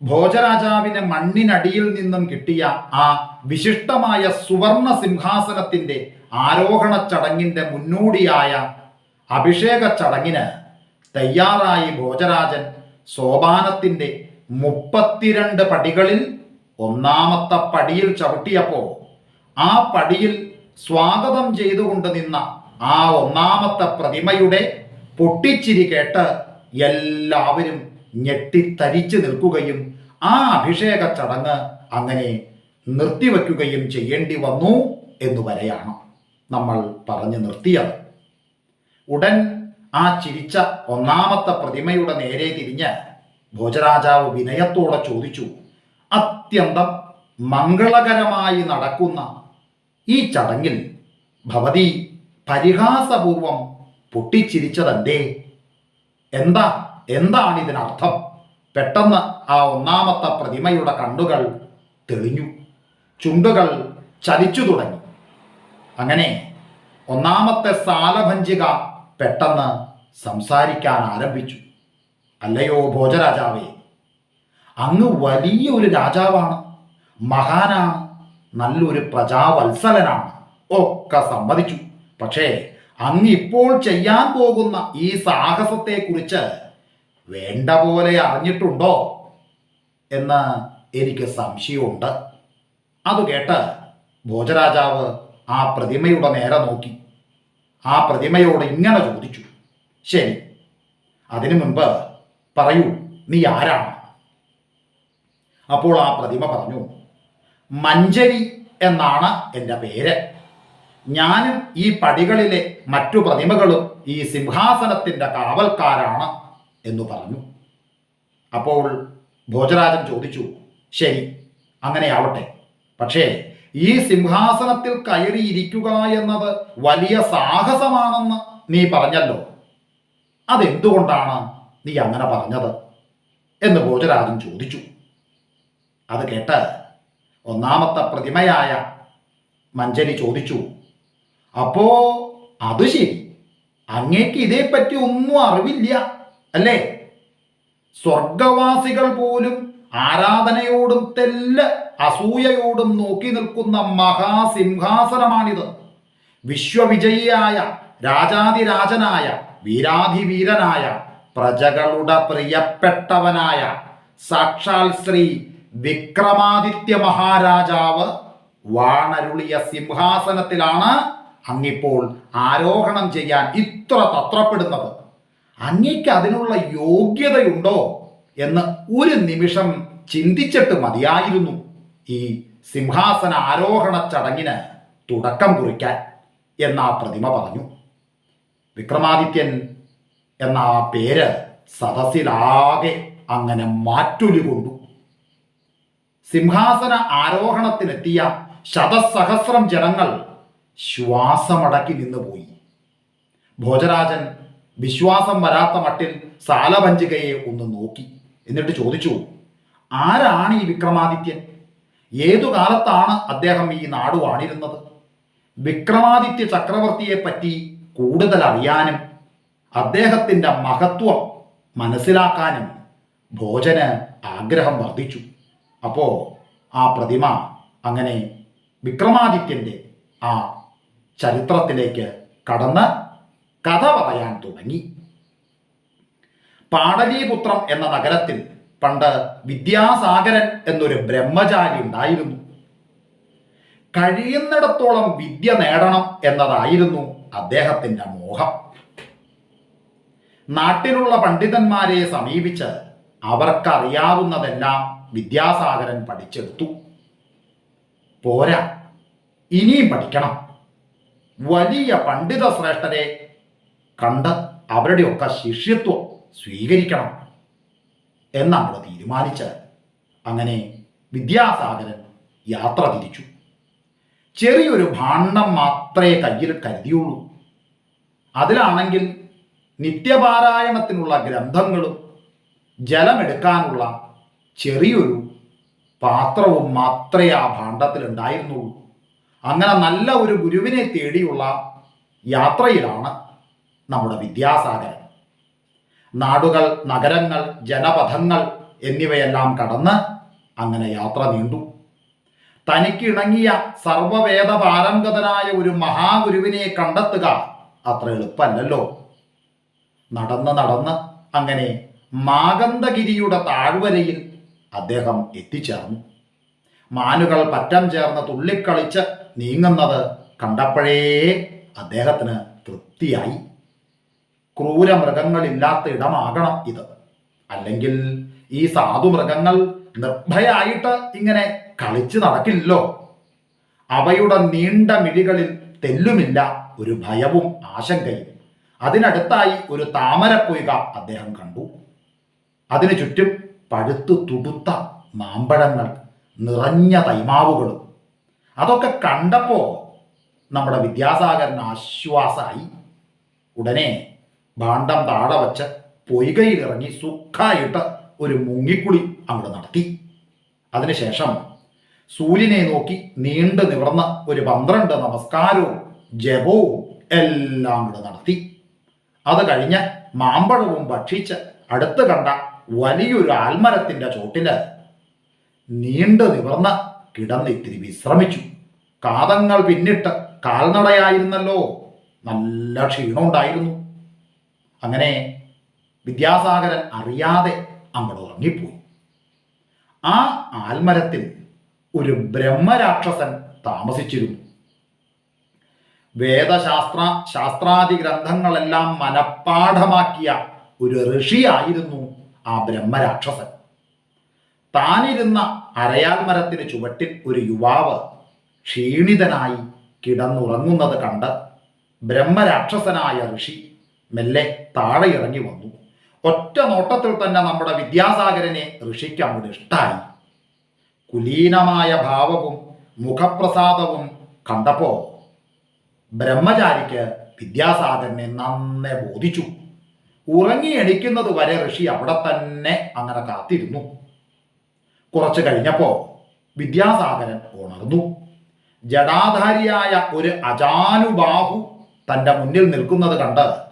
ഭോജരാജാവിന് മണ്ണിനടിയിൽ നിന്നും കിട്ടിയ ആ വിശിഷ്ടമായ സുവർണ സിംഹാസനത്തിന്റെ ആരോഹണ ചടങ്ങിന്റെ മുന്നോടിയായ അഭിഷേക ചടങ്ങിന് തയ്യാറായി ഭോജരാജൻ സോപാനത്തിന്റെ മുപ്പത്തിരണ്ട് പടികളിൽ ഒന്നാമത്തെ പടിയിൽ ചവിട്ടിയപ്പോൾ ആ പടിയിൽ സ്വാഗതം ചെയ്തുകൊണ്ട് നിന്ന ആ ഒന്നാമത്തെ പ്രതിമയുടെ പൊട്ടിച്ചിരി കേട്ട് എല്ലാവരും ഞെട്ടിത്തരിച്ചു നിൽക്കുകയും ആ അഭിഷേക ചടങ്ങ് അങ്ങനെ നിർത്തിവെക്കുകയും ചെയ്യേണ്ടി വന്നു എന്ന് വരെയാണ് നമ്മൾ പറഞ്ഞു നിർത്തിയത്. ഉടൻ ആ ചിരിച്ച ഒന്നാമത്തെ പ്രതിമയുടെ നേരെ തിരിഞ്ഞ് ഭോജരാജാവ് വിനയത്തോടെ ചോദിച്ചു അത്യന്തം മംഗളകരമായി നടക്കുന്ന ഈ ചടങ്ങിൽ ഭവതി പരിഹാസപൂർവം പൊട്ടിച്ചിരിച്ചതെന്തേ എന്താ എന്താണ് ഇതിനർത്ഥം? പെട്ടെന്ന് ആ ഒന്നാമത്തെ പ്രതിമയുടെ കണ്ണുകൾ തെളിഞ്ഞു. ചുണ്ടുകൾ ചലിച്ചു തുടങ്ങി. അങ്ങനെ ഒന്നാമത്തെ സാലഭഞ്ചിക പെട്ടെന്ന് സംസാരിക്കാൻ ആരംഭിച്ചു. അല്ലയോ ഭോജരാജാവേ അങ്ങ് വലിയ ഒരു രാജാവാണ്. മഹാനാണ് നല്ലൊരു പ്രജാവത്സലനാണ്. ഒക്കെ സമ്മതിച്ചു. പക്ഷേ അങ്ങ് ഇപ്പോൾ ചെയ്യാൻ പോകുന്ന ഈ സാഹസത്തെക്കുറിച്ച് വേണ്ട പോലെ അറിഞ്ഞിട്ടുണ്ടോ എന്ന് എനിക്ക് സംശയമുണ്ട്. അത് കേട്ട് ഭോജരാജാവ് ആ പ്രതിമയുടെ നേരെ നോക്കി. ആ പ്രതിമയോട് ഇങ്ങനെ ചോദിച്ചു. ശരി അതിനു മുൻപ് പറയൂ നീ ആരാണ്? അപ്പോൾ ആ പ്രതിമ പറഞ്ഞു മഞ്ചരി എന്നാണ് എന്റെ പേര്. ഞാനും ഈ പടികളിലെ മറ്റു പ്രതിമകളും ഈ സിംഹാസനത്തിന്റെ കാവൽക്കാരാണ്. എന്ന് പറഞ്ഞു. അപ്പോൾ ഭോജരാജൻ ചോദിച്ചു ശരി അങ്ങനെയാവട്ടെ പക്ഷേ ഈ സിംഹാസനത്തിൽ കയറിയിരിക്കുക എന്നത് വലിയ സാഹസമാണെന്ന് നീ പറഞ്ഞല്ലോ. അതെന്തുകൊണ്ടാണ് നീ അങ്ങനെ പറഞ്ഞത്? എന്ന് ഭോജരാജൻ ചോദിച്ചു. അത് കേട്ട് ഒന്നാമത്തെ പ്രതിമയായ മഞ്ജരി ചോദിച്ചു അപ്പോ അത് ശരി. അങ്ങേക്ക് ഇതേപ്പറ്റി ഒന്നും അറിവില്ല. അല്ലേ? സ്വർഗവാസികൾ പോലും ആരാധനയോടും തെല്ല അസൂയയോടും നോക്കി നിൽക്കുന്ന മഹാസിംഹാസനമാണിത്. വിശ്വവിജയിയായ രാജാതിരാജനായ വീരാധിവീരനായ പ്രജകളുടെ പ്രിയപ്പെട്ടവനായ സാക്ഷാൽ ശ്രീ വിക്രമാദിത്യ മഹാരാജാവ് വാണരുളിയ സിംഹാസനത്തിലാണ് അങ്ങിപ്പോൾ ആരോഹണം ചെയ്യാൻ ഇത്ര തത്രപ്പെടുന്നത്. അങ്ങേക്ക് അതിനുള്ള യോഗ്യതയുണ്ടോ എന്ന് ഒരു നിമിഷം ചിന്തിച്ചിട്ട് മതിയായിരുന്നു ഈ സിംഹാസന ആരോഹണ ചടങ്ങിന് തുടക്കം കുറിക്കാൻ എന്ന പ്രതിമ പറഞ്ഞു. വിക്രമാദിത്യൻ എന്ന ആ പേര് സദസ്സിലാകെ അങ്ങനെ മാറ്റൊലി കൊണ്ടു സിംഹാസന ആരോഹണത്തിനെത്തിയ ശതസഹസ്രം ജനങ്ങൾ ശ്വാസമടക്കി നിന്നുപോയി. ഭോജരാജൻ വിശ്വാസം വരാത്ത മട്ടിൽ സാലഭഞ്ചികയെ ഒന്ന് നോക്കി. എന്നിട്ട് ചോദിച്ചു ആരാണ് ഈ വിക്രമാദിത്യൻ? ഏതു കാലത്താണ് അദ്ദേഹം ഈ നാട് വാണിരുന്നത് വിക്രമാദിത്യ ചക്രവർത്തിയെ പറ്റി കൂടുതൽ അറിയാനും അദ്ദേഹത്തിന്റെ മഹത്വം മനസ്സിലാക്കാനും ഭോജന് ആഗ്രഹം വർദ്ധിച്ചു. അപ്പോൾ ആ പ്രതിമ അങ്ങനെ വിക്രമാദിത്യന്റെ ആ ചരിത്രത്തിലേക്ക് കടന്ന് കഥ പറയാൻ തുടങ്ങി. പാടലീപുത്രം എന്ന നഗരത്തിൽ പണ്ട് വിദ്യാസാഗരൻ എന്നൊരു ബ്രഹ്മചാരി ഉണ്ടായിരുന്നു. കഴിയുന്നിടത്തോളം വിദ്യ നേടണം എന്നതായിരുന്നു അദ്ദേഹത്തിന്റെ മോഹം. നാട്ടിലുള്ള പണ്ഡിതന്മാരെ സമീപിച്ച് അവർക്കറിയാവുന്നതെല്ലാം വിദ്യാസാഗരൻ പഠിച്ചെടുത്തു. പോരാ ഇനിയും പഠിക്കണം. വലിയ പണ്ഡിത ശ്രേഷ്ഠരെ കണ്ട് അവരുടെയൊക്കെ ശിഷ്യത്വം സ്വീകരിക്കണം എന്നങ്ങോട്ട് തീരുമാനിച്ച് അങ്ങനെ വിദ്യാസാഗരൻ യാത്ര തിരിച്ചു. ചെറിയൊരു ഭാണ്ഡം മാത്രമേ കയ്യിൽ കരുതിയുള്ളൂ. അതിലാണെങ്കിൽ നിത്യപാരായണത്തിനുള്ള ഗ്രന്ഥങ്ങളും ജലമെടുക്കാനുള്ള ചെറിയൊരു പാത്രവും മാത്രമേ ആ ഭാണ്ഡത്തിൽ ഉണ്ടായിരുന്നുള്ളൂ അങ്ങനെ നല്ല ഒരു ഗുരുവിനെ തേടിയുള്ള യാത്രയിലാണ് നമ്മുടെ വിദ്യാസാഗരൻ നാടുകൾ നഗരങ്ങൾ ജനപഥങ്ങൾ എന്നിവയെല്ലാം കടന്ന് അങ്ങനെ യാത്ര നീണ്ടു. തനിക്കിണങ്ങിയ സർവവേദ പാരംഗതനായ ഒരു മഹാഗുരുവിനെ കണ്ടെത്തുക അത്ര എളുപ്പമല്ലല്ലോ. നടന്ന് നടന്ന് അങ്ങനെ മാഗന്ധഗിരിയുടെ താഴ്വരയിൽ അദ്ദേഹം എത്തിച്ചേർന്നു. മാനുകൾ പറ്റം ചേർന്ന് തുള്ളിക്കളിച്ച് നീങ്ങുന്നത് കണ്ടപ്പോഴേ അദ്ദേഹത്തിന് തൃപ്തിയായി. ക്രൂരമൃഗങ്ങളില്ലാത്ത ഇടമാകണം ഇത്. അല്ലെങ്കിൽ ഈ സാധു മൃഗങ്ങൾ നിർഭയായിട്ട് ഇങ്ങനെ കളിച്ചു നടക്കില്ലല്ലോ. അവയുടെ നീണ്ട മിഴികളിൽ തെല്ലുമില്ല ഒരു ഭയവും ആശങ്കയും. അതിനടുത്തായി ഒരു താമരപ്പൊയ്ക അദ്ദേഹം കണ്ടു. അതിനു ചുറ്റും പഴുത്തു തുടുത്ത മാമ്പഴങ്ങൾ നിറഞ്ഞ തൈമാവുകളും. അതൊക്കെ കണ്ടപ്പോ നമ്മുടെ വിദ്യാസാഗരന് ആശ്വാസമായി. ഉടനെ ഭാണ്ഡം താഴെ വച്ച് പൊയ്കയിലിറങ്ങി സുഖായിട്ട് ഒരു മുങ്ങിക്കുളി അങ്ങോട്ട് നടത്തി. അതിനുശേഷം സൂര്യനെ നോക്കി നീണ്ടു നിവർന്ന ഒരു പന്ത്രണ്ട് നമസ്കാരവും ജപവും എല്ലാം കൂടെ നടത്തി. അത് കഴിഞ്ഞ് മാമ്പഴവും ഭക്ഷിച്ച് അടുത്ത് കണ്ട വലിയൊരു ആൽമരത്തിന്റെ ചോട്ടിൽ നീണ്ടു നിവർന്ന് കിടന്ന് ഇത്തിരി വിശ്രമിച്ചു. കാതങ്ങൾ പിന്നിട്ട് കാൽനടയായിരുന്നല്ലോ. നല്ല ക്ഷീണമുണ്ടായിരുന്നു. അങ്ങനെ വിദ്യാസാഗരൻ അറിയാതെ അങ്ങോട്ട് ഉറങ്ങിപ്പോയി. ആ ആൽമരത്തിൽ ഒരു ബ്രഹ്മരാക്ഷസൻ താമസിച്ചിരുന്നു. വേദശാസ്ത്ര ശാസ്ത്രാദി ഗ്രന്ഥങ്ങളെല്ലാം മനഃപ്പാഠമാക്കിയ ഒരു ഋഷിയായിരുന്നു ആ ബ്രഹ്മരാക്ഷസൻ. താനിരുന്ന അരയാൽ മരത്തിന് ചുവട്ടിൽ ഒരു യുവാവ് ക്ഷീണിതനായി കിടന്നുറങ്ങുന്നത് കണ്ട് ബ്രഹ്മരാക്ഷസനായ ഋഷി മെല്ലെ താഴെ ഇറങ്ങി വന്നു. ഒറ്റ നോട്ടത്തിൽ തന്നെ നമ്മുടെ വിദ്യാസാഗരനെ ഋഷിക്ക് അങ്ങോട്ട് ഇഷ്ടായി. കുലീനമായ ഭാവവും മുഖപ്രസാദവും കണ്ടപ്പോ ബ്രഹ്മചാരിക്ക് വിദ്യാസാഗരനെ നന്നെ ബോധിച്ചു. ഉറങ്ങി എണിക്കുന്നത് വരെ ഋഷി അവിടെ തന്നെ അങ്ങനെ കാത്തിരുന്നു. കുറച്ചു കഴിഞ്ഞപ്പോ വിദ്യാസാഗരൻ ഉണർന്നു. ജടാധാരിയായ ഒരു അജാനുബാഹു തന്റെ മുന്നിൽ നിൽക്കുന്നത് കണ്ട്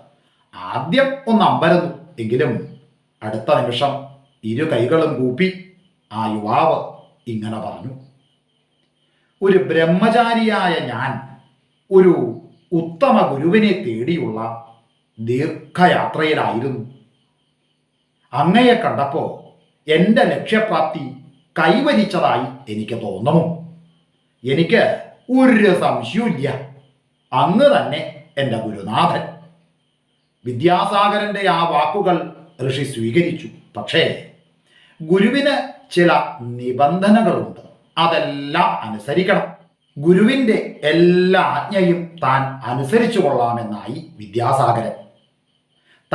ആദ്യം ഒന്ന് അമ്പരന്നു. എങ്കിലും അടുത്ത നിമിഷം ഇരു കൈകളും കൂപ്പി ആ യുവാവ് ഇങ്ങനെ പറഞ്ഞു. ഒരു ബ്രഹ്മചാരിയായ ഞാൻ ഒരു ഉത്തമ ഗുരുവിനെ തേടിയുള്ള ദീർഘയാത്രയിലായിരുന്നു. അങ്ങയെ കണ്ടപ്പോ എന്റെ ലക്ഷ്യപ്രാപ്തി കൈവരിച്ചതായി എനിക്ക് തോന്നുന്നു. എനിക്ക് ഒരു സംശയമില്ല അങ്ങ് തന്നെ എന്റെ ഗുരുനാഥൻ. വിദ്യാസാഗരന്റെ ആ വാക്കുകൾ ഋഷി സ്വീകരിച്ചു. പക്ഷേ ഗുരുവിന് ചില നിബന്ധനകളുണ്ട്. അതെല്ലാം അനുസരിക്കണം. ഗുരുവിന്റെ എല്ലാ ആജ്ഞയും താൻ അനുസരിച്ചു കൊള്ളാമെന്നായി വിദ്യാസാഗരൻ.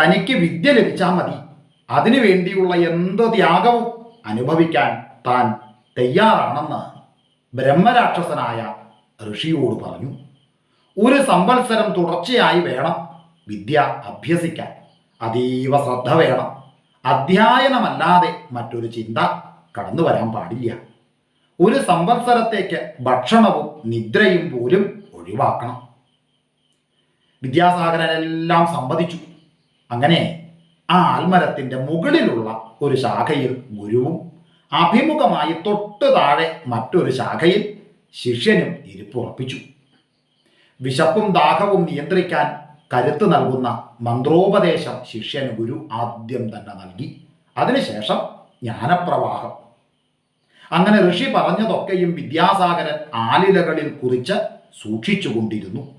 തനിക്ക് വിദ്യ ലഭിച്ചാൽ മതി. അതിനു വേണ്ടിയുള്ള എന്ത് ത്യാഗവും അനുഭവിക്കാൻ താൻ തയ്യാറാണെന്ന് ബ്രഹ്മരാക്ഷസനായ ഋഷിയോട് പറഞ്ഞു. ഒരു സംവത്സരം തുടർച്ചയായി വേണം. വിദ്യ അഭ്യസിക്കാൻ അതീവ ശ്രദ്ധ വേണം. അധ്യയനമല്ലാതെ മറ്റൊരു ചിന്ത കടന്നു വരാൻ പാടില്ല. ഒരു സംവത്സരത്തേക്ക് ഭക്ഷണവും നിദ്രയും പോലും ഒഴിവാക്കണം. വിദ്യാസാഗരനെല്ലാം സമ്മതിച്ചു അങ്ങനെ ആ ആൽമരത്തിന്റെ മുകളിലുള്ള ഒരു ശാഖയിൽ ഗുരുവും അഭിമുഖമായി തൊട്ടു താഴെ മറ്റൊരു ശാഖയിൽ ശിഷ്യനും ഇരിപ്പുറപ്പിച്ചു. വിശപ്പും ദാഹവും നിയന്ത്രിക്കാൻ കരുത്ത് നൽകുന്ന മന്ത്രോപദേശം ശിഷ്യന് ഗുരു ആദ്യം തന്നെ നൽകി. അതിനുശേഷം ജ്ഞാനപ്രവാഹം. അങ്ങനെ ഋഷി പറഞ്ഞതൊക്കെയും വിദ്യാസാഗരൻ ആലിലകളിൽ കുറിച്ച് സൂക്ഷിച്ചുകൊണ്ടിരുന്നു.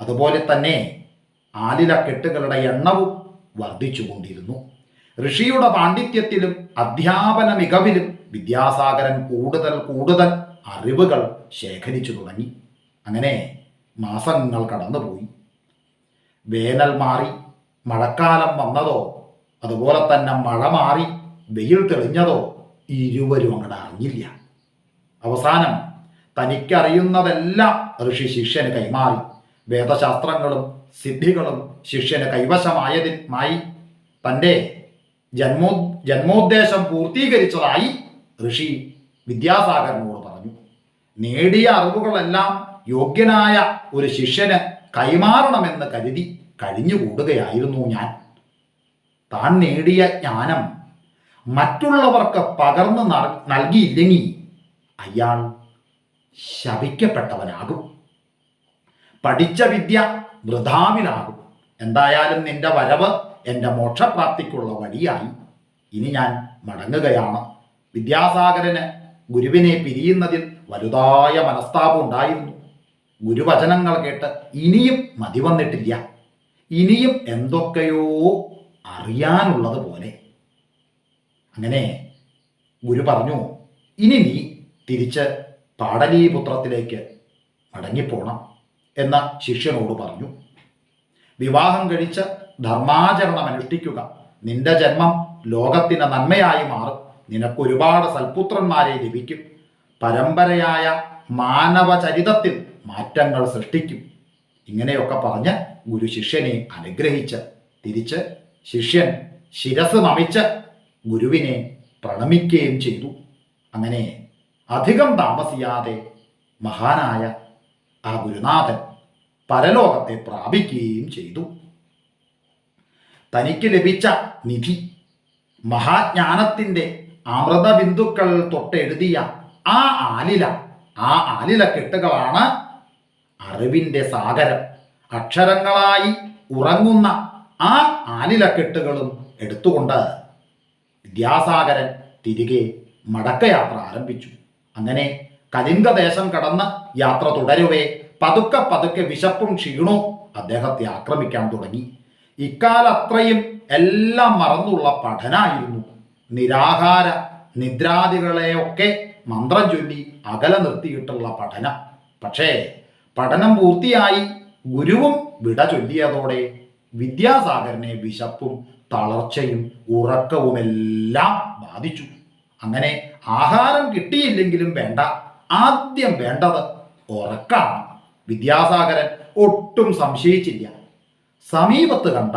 അതുപോലെ തന്നെ ആലിലക്കെട്ടുകളുടെ എണ്ണവും വർദ്ധിച്ചുകൊണ്ടിരുന്നു. ഋഷിയുടെ പാണ്ഡിത്യത്തിലും അധ്യാപന മികവിലും വിദ്യാസാഗരൻ കൂടുതൽ കൂടുതൽ അറിവുകൾ ശേഖരിച്ചു തുടങ്ങി. അങ്ങനെ മാസങ്ങൾ കടന്നുപോയി. വേനൽ മാറി മഴക്കാലം വന്നതോ അതുപോലെ തന്നെ മഴ മാറി വെയിൽ തെളിഞ്ഞതോ ഇരുവരും അങ്ങോട്ട് അറിഞ്ഞില്ല. അവസാനം തനിക്കറിയുന്നതെല്ലാം ഋഷി ശിഷ്യന് കൈമാറി. വേദശാസ്ത്രങ്ങളും സിദ്ധികളും ശിഷ്യന് കൈവശമായതിനായി തന്റെ ജന്മോ ജന്മോദ്ദേശം പൂർത്തീകരിച്ചതായി ഋഷി വിദ്യാസാഗരനോട് പറഞ്ഞു. നേടിയ അറിവുകളെല്ലാം യോഗ്യനായ ഒരു ശിഷ്യന് കൈമാറണമെന്ന് കരുതി കഴിഞ്ഞുകൂടുകയായിരുന്നു ഞാൻ. താൻ നേടിയ ജ്ഞാനം മറ്റുള്ളവർക്ക് പകർന്നു നൽ- നൽകിയില്ലെങ്കിൽ അയാൾ ശപിക്കപ്പെട്ടവനാകും. പഠിച്ച വിദ്യ വൃഥാവിനാകും എന്തായാലും നിന്റെ വരവ് എന്റെ മോക്ഷപ്രാപ്തിക്കുള്ള വഴിയായി. ഇനി ഞാൻ മടങ്ങുകയാണ്. വിദ്യാസാഗരന് ഗുരുവിനെ പിരിയുന്നതിൽ വലുതായ മനസ്താപം ഉണ്ടായിരുന്നു. ഗുരുവചനങ്ങൾ കേട്ട് ഇനിയും മതി വന്നിട്ടില്ല. ഇനിയും എന്തൊക്കെയോ അറിയാനുള്ളത് പോലെ. അങ്ങനെ ഗുരു പറഞ്ഞു ഇനി നീ തിരിച്ച് പാടലീപുത്രത്തിലേക്ക് മടങ്ങിപ്പോണം എന്ന ശിഷ്യനോട് പറഞ്ഞു. വിവാഹം കഴിച്ച് ധർമാചരണം അനുഷ്ഠിക്കുക. നിന്റെ ജന്മം ലോകത്തിന് നന്മയായി മാറും. നിനക്കൊരുപാട് സൽപുത്രന്മാരെ ലഭിക്കും. പരമ്പരയായ മാനവചരിതത്തിൽ മാറ്റങ്ങൾ സൃഷ്ടിക്കും. ഇങ്ങനെയൊക്കെ പറഞ്ഞ് ഗുരു ശിഷ്യനെ അനുഗ്രഹിച്ച് തിരിച്ച് ശിഷ്യൻ ശിരസ് നമിച്ച് ഗുരുവിനെ പ്രണമിക്കുകയും ചെയ്തു. അങ്ങനെ അധികം താമസിയാതെ മഹാനായ ആ ഗുരുനാഥൻ പരലോകത്തെ പ്രാപിക്കുകയും ചെയ്തു. തനിക്ക് ലഭിച്ച നിധി മഹാജ്ഞാനത്തിന്റെ അമൃത ബിന്ദുക്കൾ തൊട്ടെഴുതിയ ആ ആലില ആ ആലില കെട്ടുകളാണ് അറിവിന്റെ സാഗരം. അക്ഷരങ്ങളായി ഉറങ്ങുന്ന ആ ആലിലക്കെട്ടുകളും എടുത്തുകൊണ്ട് വിദ്യാസാഗരൻ തിരികെ മടക്കയാത്ര ആരംഭിച്ചു. അങ്ങനെ കലിംഗ ദേശം കടന്ന് യാത്ര തുടരവേ. പതുക്കെ പതുക്കെ വിശപ്പും ക്ഷീണവും അദ്ദേഹത്തെ ആക്രമിക്കാൻ തുടങ്ങി. ഇക്കാലത്രയും എല്ലാം മറന്നുള്ള പഠനായിരുന്നു. നിരാഹാര നിദ്രാദികളെയൊക്കെ മന്ത്രം ചൊല്ലി അകലെ നിർത്തിയിട്ടുള്ള പഠനം. പക്ഷേ പഠനം പൂർത്തിയായി ഗുരുവും വിട ചൊല്ലിയതോടെ വിദ്യാസാഗരനെ വിശപ്പും തളർച്ചയും ഉറക്കവുമെല്ലാം ബാധിച്ചു. അങ്ങനെ ആഹാരം കിട്ടിയില്ലെങ്കിലും വേണ്ട ആദ്യം വേണ്ടത് ഉറക്കാണ്. വിദ്യാസാഗരൻ ഒട്ടും സംശയിച്ചില്ല. സമീപത്ത് കണ്ട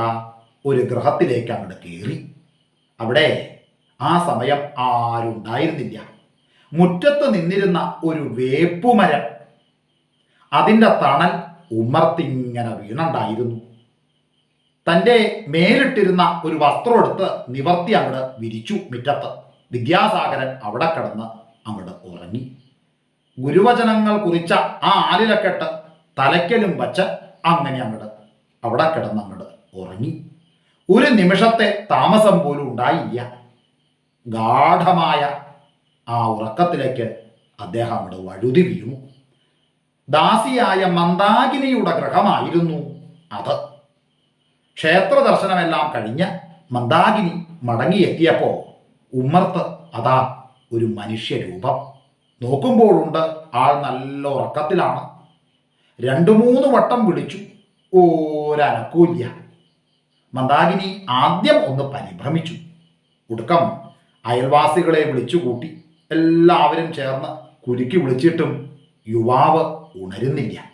ഒരു ഗ്രഹത്തിലേക്ക് അങ്ങോട്ട് കയറി അവിടെ ആ സമയം ആരുണ്ടായിരുന്നില്ല. മുറ്റത്ത് നിന്നിരുന്ന ഒരു വേപ്പുമരം അതിന്റെ തണൽ ഉമർത്തിങ്ങനെ വീണണ്ടായിരുന്നു. തന്റെ മേലിട്ടിരുന്ന ഒരു വസ്ത്രം എടുത്ത് നിവർത്തി അങ്ങട് വിരിച്ചു മുറ്റത്ത്. വിദ്യാസാഗരൻ അവിടെ കിടന്ന് അങ്ങട് ഉറങ്ങി. ഗുരുവചനങ്ങൾ കുറിച്ച ആ ആലിലക്കെട്ട് തലയ്ക്കലും വച്ച് അങ്ങനെ അങ്ങട് അവിടെ കിടന്ന് അങ്ങട് ഉറങ്ങി. ഒരു നിമിഷത്തെ താമസം പോലും ഉണ്ടായില്ല. ഗാഠമായ ആ ഉറക്കത്തിലേക്ക് അദ്ദേഹം അങ്ങോട്ട് വഴുതി വീണു. ദാസിയായ മന്ദാകിനിയുടെ ഗ്രഹമായിരുന്നു അത്. ക്ഷേത്ര ദർശനമെല്ലാം കഴിഞ്ഞ് മന്ദാകിനി മടങ്ങിയെത്തിയപ്പോൾ ഉമ്മർത്ത് അതാ ഒരു മനുഷ്യരൂപം. നോക്കുമ്പോഴുണ്ട് ആൾ നല്ല ഉറക്കത്തിലാണ്. രണ്ടു മൂന്ന് വട്ടം വിളിച്ചു ഓരനക്കൂല്യ. മന്ദാകിനി ആദ്യം ഒന്ന് പരിഭ്രമിച്ചു. ഒടുക്കം അയൽവാസികളെ വിളിച്ചുകൂട്ടി എല്ലാവരും ചേർന്ന് കുരുക്കി വിളിച്ചിട്ടും യുവാവ് ഉണരുന്നില്ല.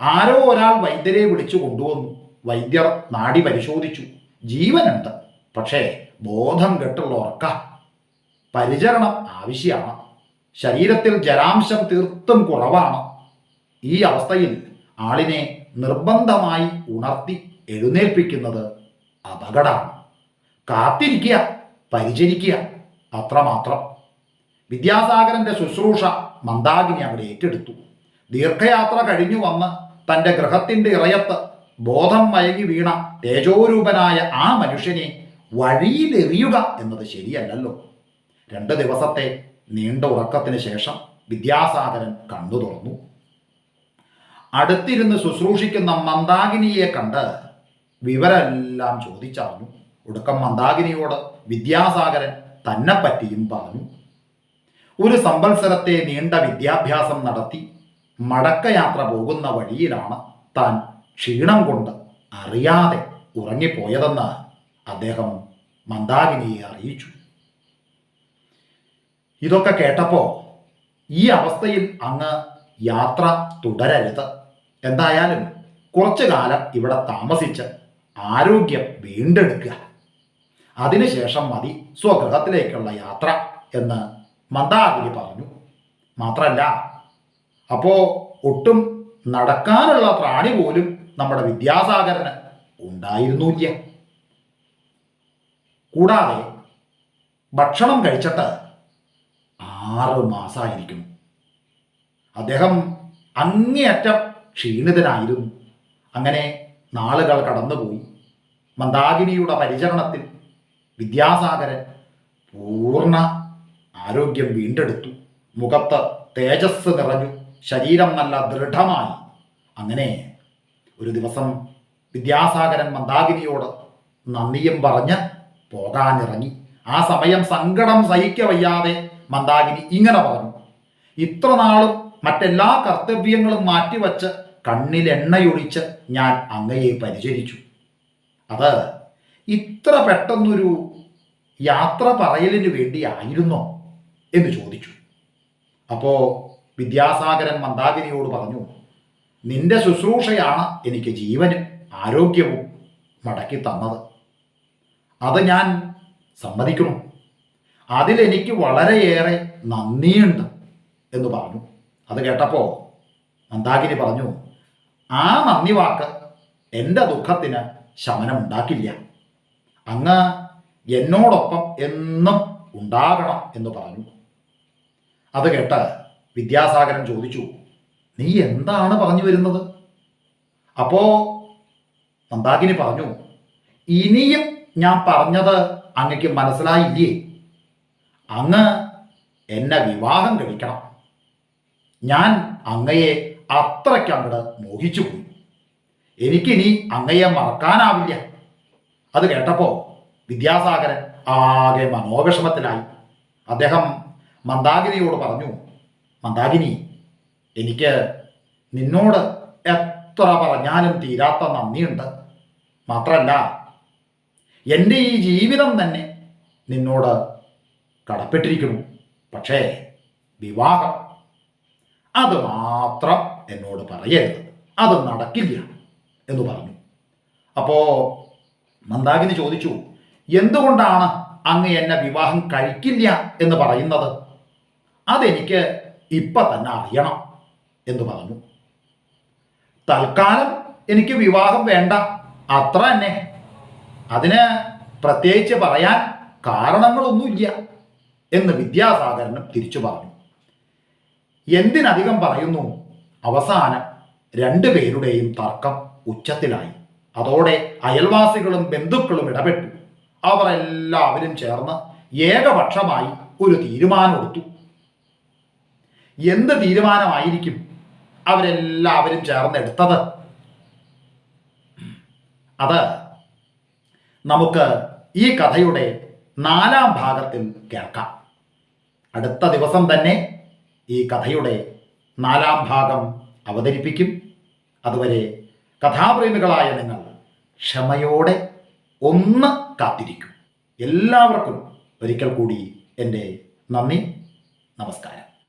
ആരോ ഒരാൾ വൈദ്യരെ വിളിച്ചു കൊണ്ടുവന്നു. വൈദ്യർ നാടി പരിശോധിച്ചു. ജീവനുണ്ട്. പക്ഷേ ബോധം കെട്ടുള്ള ഉറക്ക. പരിചരണം ആവശ്യമാണ്. ശരീരത്തിൽ ജലാംശം തീർത്തും കുറവാണ്. ഈ അവസ്ഥയിൽ ആളിനെ നിർബന്ധമായി ഉണർത്തി എഴുന്നേൽപ്പിക്കുന്നത് അപകടമാണ്. കാത്തിരിക്കുക പരിചരിക്കുക അത്രമാത്രം. വിദ്യാസാഗരന്റെ ശുശ്രൂഷ മന്ദാഗിനി അവിടെ ഏറ്റെടുത്തു. ദീർഘയാത്ര കഴിഞ്ഞു വന്ന് തന്റെ ഗ്രഹത്തിന്റെ ഇറയത്ത് ബോധം മയങ്ങി വീണ തേജോരൂപനായ ആ മനുഷ്യനെ വഴിയിലെറിയുക എന്നത് ശരിയല്ലല്ലോ. രണ്ട് ദിവസത്തെ നീണ്ട ഉറക്കത്തിന് ശേഷം വിദ്യാസാഗരൻ കണ്ണു തുറന്നു. അടുത്തിരുന്ന് ശുശ്രൂഷിക്കുന്ന മന്ദാകിനിയെ കണ്ട് വിവരമെല്ലാം ചോദിച്ചറിഞ്ഞു. ഒടുക്കം മന്ദാകിനിയോട് വിദ്യാസാഗരൻ തന്നെപ്പറ്റിയും പറഞ്ഞു. ഒരു സംവത്സരത്തെ നീണ്ട വിദ്യാഭ്യാസം നടത്തി. മടക്കയാത്ര പോകുന്ന വഴിയിലാണ് താൻ ക്ഷീണം കൊണ്ട് അറിയാതെ ഉറങ്ങിപ്പോയതെന്ന് അദ്ദേഹം മന്ദാകിനിയെ അറിയിച്ചു. ഇതൊക്കെ കേട്ടപ്പോൾ ഈ അവസ്ഥയിൽ അങ്ങ് യാത്ര തുടരരുത്. എന്തായാലും കുറച്ചു കാലം ഇവിടെ താമസിച്ച് ആരോഗ്യം വീണ്ടെടുക്കുക. അതിനുശേഷം മതി സ്വഗൃഹത്തിലേക്കുള്ള യാത്ര എന്ന് മന്ദാകിനി പറഞ്ഞു. മാത്രല്ല അപ്പോ ഒട്ടും നടക്കാനുള്ള പ്രാണി പോലും നമ്മുടെ വിദ്യാസാഗരന് ഉണ്ടായിരുന്നില്ല. കൂടാതെ ഭക്ഷണം കഴിച്ചിട്ട് ആറ് മാസമായിരിക്കുന്നു അദ്ദേഹം അങ്ങേയറ്റം ക്ഷീണിതനായിരുന്നു. അങ്ങനെ നാളുകൾ കടന്നുപോയി. മന്ദാകിനിയുടെ പരിചരണത്തിൽ വിദ്യാസാഗരൻ പൂർണ ആരോഗ്യം വീണ്ടെടുത്തു. മുഖത്ത് തേജസ് നിറഞ്ഞു. ശരീരം നല്ല ദൃഢമായി. അങ്ങനെ ഒരു ദിവസം വിദ്യാസാഗരൻ മന്ദാകിനിയോട് നന്ദിയും പറഞ്ഞ് പോകാനിറങ്ങി. ആ സമയം സങ്കടം സഹിക്കവയ്യാതെ മന്ദാകിനി ഇങ്ങനെ പറഞ്ഞു. ഇത്ര നാളും മറ്റെല്ലാ കർത്തവ്യങ്ങളും മാറ്റിവെച്ച് കണ്ണിൽ എണ്ണയൊഴിച്ച് ഞാൻ അങ്ങയെ പരിചരിച്ചു. അത് ഇത്ര പെട്ടെന്നൊരു യാത്ര പറയലിന് വേണ്ടിയായിരുന്നോ? എന്ന് ചോദിച്ചു. അപ്പോ വിദ്യാസാഗരൻ മന്ദാകിനിയോട് പറഞ്ഞു നിന്റെ ശുശ്രൂഷയാണ് എനിക്ക് ജീവനും ആരോഗ്യവും മടക്കി തന്നത്. അത് ഞാൻ സമ്മതിക്കണം അതിലെനിക്ക് വളരെയേറെ നന്ദിയുണ്ട് എന്ന് പറഞ്ഞു. അത് കേട്ടപ്പോൾ മന്ദാകിനി പറഞ്ഞു ആ നന്ദി വാക്ക് എന്റെ ദുഃഖത്തിന് ശമനമുണ്ടാക്കില്ല. അങ്ങ് എന്നോടൊപ്പം എന്നും ഉണ്ടാകണം എന്ന് പറഞ്ഞു. അത് കേട്ട് വിദ്യാസാഗരൻ ചോദിച്ചു നീ എന്താണ് പറഞ്ഞു വരുന്നത്? അപ്പോ മന്ദാകിനി പറഞ്ഞു ഇനിയും ഞാൻ പറഞ്ഞത് അങ്ങക്ക് മനസ്സിലായില്ലേ? അങ്ങ് എന്നെ വിവാഹം കഴിക്കണം. ഞാൻ അങ്ങയെ അത്രയ്ക്കങ്ങട് മോഹിച്ചു പോയി. എനിക്കിനി അങ്ങയെ മറക്കാനാവില്ല. അത് കേട്ടപ്പോ വിദ്യാസാഗരൻ ആകെ മനോവിഷമത്തിലായി. അദ്ദേഹം മന്ദാകിനിയോട് പറഞ്ഞു മന്ദാകിനി എനിക്ക് നിന്നോട് എത്ര പറഞ്ഞാലും തീരാത്ത നന്ദിയുണ്ട്. മാത്രമല്ല എന്റെ ഈ ജീവിതം തന്നെ നിന്നോട് കടപ്പെട്ടിരിക്കുന്നു. പക്ഷേ വിവാഹം അത് മാത്രം എന്നോട് പറയരുത്. അത് നടക്കില്ല എന്ന് പറഞ്ഞു. അപ്പോ മന്ദാകിനി ചോദിച്ചു എന്തുകൊണ്ടാണ് അങ്ങ് എന്നെ വിവാഹം കഴിക്കില്ല എന്ന് പറയുന്നത്? അതെനിക്ക് ഇപ്പൊ തന്നെ അറിയണം എന്ന് പറഞ്ഞു. തൽക്കാലം എനിക്ക് വിവാഹം വേണ്ട. അത്ര തന്നെ. അതിന് പ്രത്യേകിച്ച് പറയാൻ കാരണങ്ങളൊന്നുമില്ല എന്ന് വിദ്യാസാഗരനും തിരിച്ചു പറഞ്ഞു. എന്തിനധികം പറയുന്നു? അവസാനം രണ്ടുപേരുടെയും തർക്കം ഉച്ചത്തിലായി. അതോടെ അയൽവാസികളും ബന്ധുക്കളും ഇടപെട്ടു. അവർ എല്ലാവരും ചേർന്ന് ഏകപക്ഷമായി ഒരു തീരുമാനമെടുത്തു. എന്ത് തീരുമാനമായിരിക്കും അവരെല്ലാവരും ചേർന്നെടുത്തത്? അത് നമുക്ക് ഈ കഥയുടെ നാലാം ഭാഗത്തിൽ കേൾക്കാം. അടുത്ത ദിവസം തന്നെ ഈ കഥയുടെ നാലാം ഭാഗം അവതരിപ്പിക്കും. അതുവരെ കഥാപ്രേമികളായ നിങ്ങൾ ക്ഷമയോടെ ഒന്ന് കാത്തിരിക്കും. എല്ലാവർക്കും ഒരിക്കൽ കൂടി എന്റെ നന്ദി നമസ്കാരം.